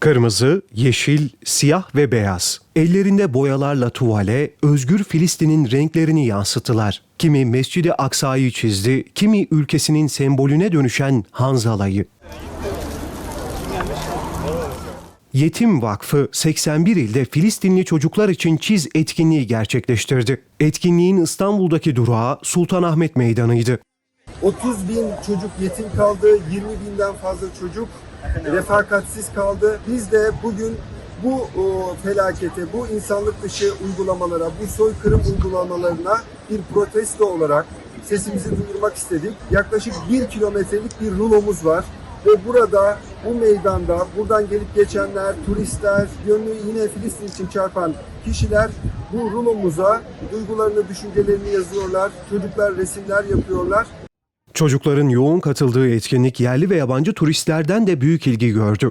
Kırmızı, yeşil, siyah ve beyaz. Ellerinde boyalarla tuvale, özgür Filistin'in renklerini yansıttılar. Kimi Mescid-i Aksa'yı çizdi, kimi ülkesinin sembolüne dönüşen Hanzala'yı. Yetim Vakfı 81 ilde Filistinli çocuklar için çiz etkinliği gerçekleştirdi. Etkinliğin İstanbul'daki durağı Sultanahmet Meydanı'ydı. 30 bin çocuk yetim kaldı, 20 binden fazla çocuk refakatsiz kaldı. Biz de bugün bu o, felakete, bu insanlık dışı uygulamalara, bu soykırım uygulamalarına bir protesto olarak sesimizi duyurmak istedik. Yaklaşık bir kilometrelik bir rulomuz var ve burada bu meydanda buradan gelip geçenler, turistler, gönlü yine Filistin için çarpan kişiler bu rulomuza duygularını, düşüncelerini yazıyorlar. Çocuklar resimler yapıyorlar. Çocukların yoğun katıldığı etkinlik yerli ve yabancı turistlerden de büyük ilgi gördü.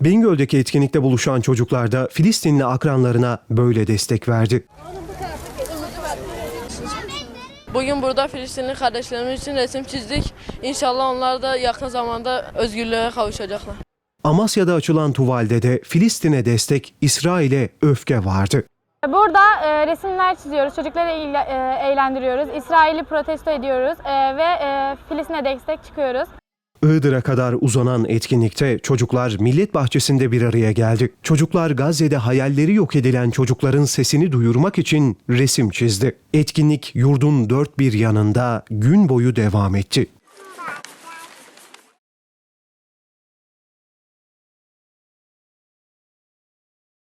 Bingöl'deki etkinlikte buluşan çocuklar da Filistinli akranlarına böyle destek verdi. Bugün burada Filistinli kardeşlerimiz için resim çizdik. İnşallah onlar da yakın zamanda özgürlüğe kavuşacaklar. Amasya'da açılan tuvalde de Filistin'e destek, İsrail'e öfke vardı. Burada e, resimler çiziyoruz, çocukları e, eğlendiriyoruz, İsrail'i protesto ediyoruz e, ve e, Filistin'e destek çıkıyoruz. Iğdır'a kadar uzanan etkinlikte çocuklar millet bahçesinde bir araya geldi. Çocuklar Gazze'de hayalleri yok edilen çocukların sesini duyurmak için resim çizdi. Etkinlik yurdun dört bir yanında gün boyu devam etti.